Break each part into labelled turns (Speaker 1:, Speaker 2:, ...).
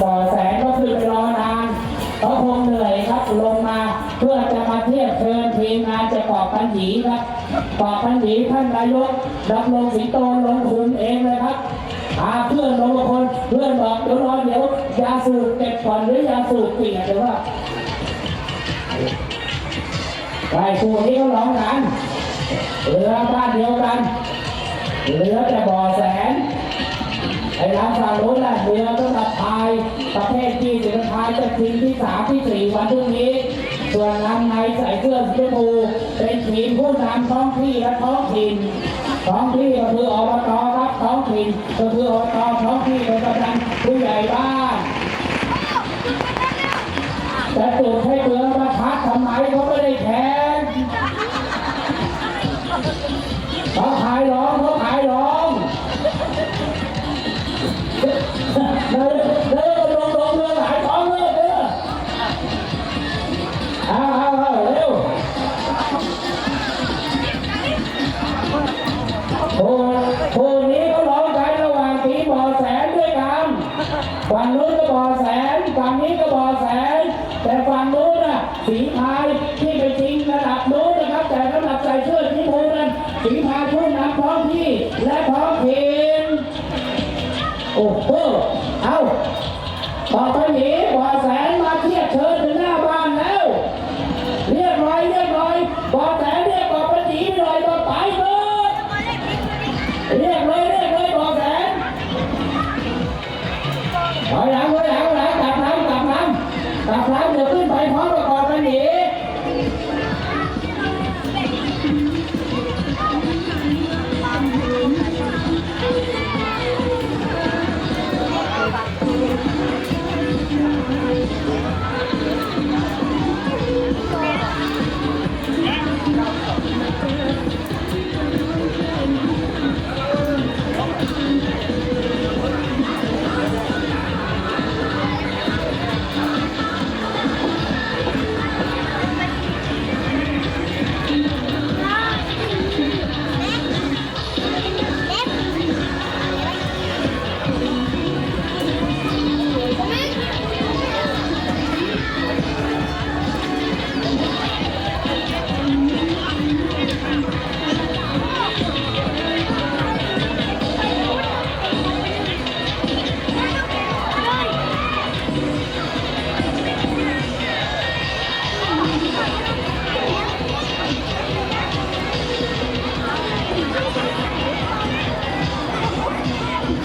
Speaker 1: บ่อแสนก็คือไปรอนานเขาคงเหนื่อยครับลงมาเพื่อจะมาเทียบเชิญทีมงานจะกอบปัญญีครับกอบปัญญีท่านนายกรับลงสิงโตลงทุนเองเลยครับพาเพื่อนลงมาคนเพื่อนบอกเดี๋ยวรอเดี๋ยวยาสูบเก็บก่อนหรือยาสูบเปียนเดี๋ยวว่าไอ้คู่นี้เขาร้องกันเรือบ้านเดียวกันเรือแต่บ่อแสน ไอ้ร้านฝั่งโน้นน่ะเรือก็ตัดพายประเภทที่จะพายจะทีมที่สามที่สี่วันพรุ่งนี้ ส่วนลำในใส่เสื้อสีชมพูเป็นทีมผู้นำท้องที่และท้องถิ่นท้องที่ก็คืออบตครับท้องถิ่นก็คืออบตท้องที่เป็นกำนันผู้ใหญ่บ้านจะจุดให้เบืองประทัดทำไมเขาไม่ได้แข่งเขาขายร้องเขาขาย เดินลงลงเรือหายท้องเลยเรือเอาเอาเอาเร็วโอ้โหนี้เขาร้องกันระหว่างทีบ่อแสนด้วยกันฝั่งนู้นก็บ่อแสนฝั่งนี้ก็บ่อแสน แต่ฝั่งนู้นน่ะสีพายที่ไปจริงระดับนู้นนะครับ แต่สำหรับใส่เสื้อสีชมพูนั้นสีพายผู้นำท้องที่และท้องถิ่นโอ้โห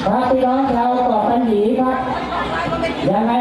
Speaker 1: ครับพี่น้องชาวเกาะปัญญีครับยังไง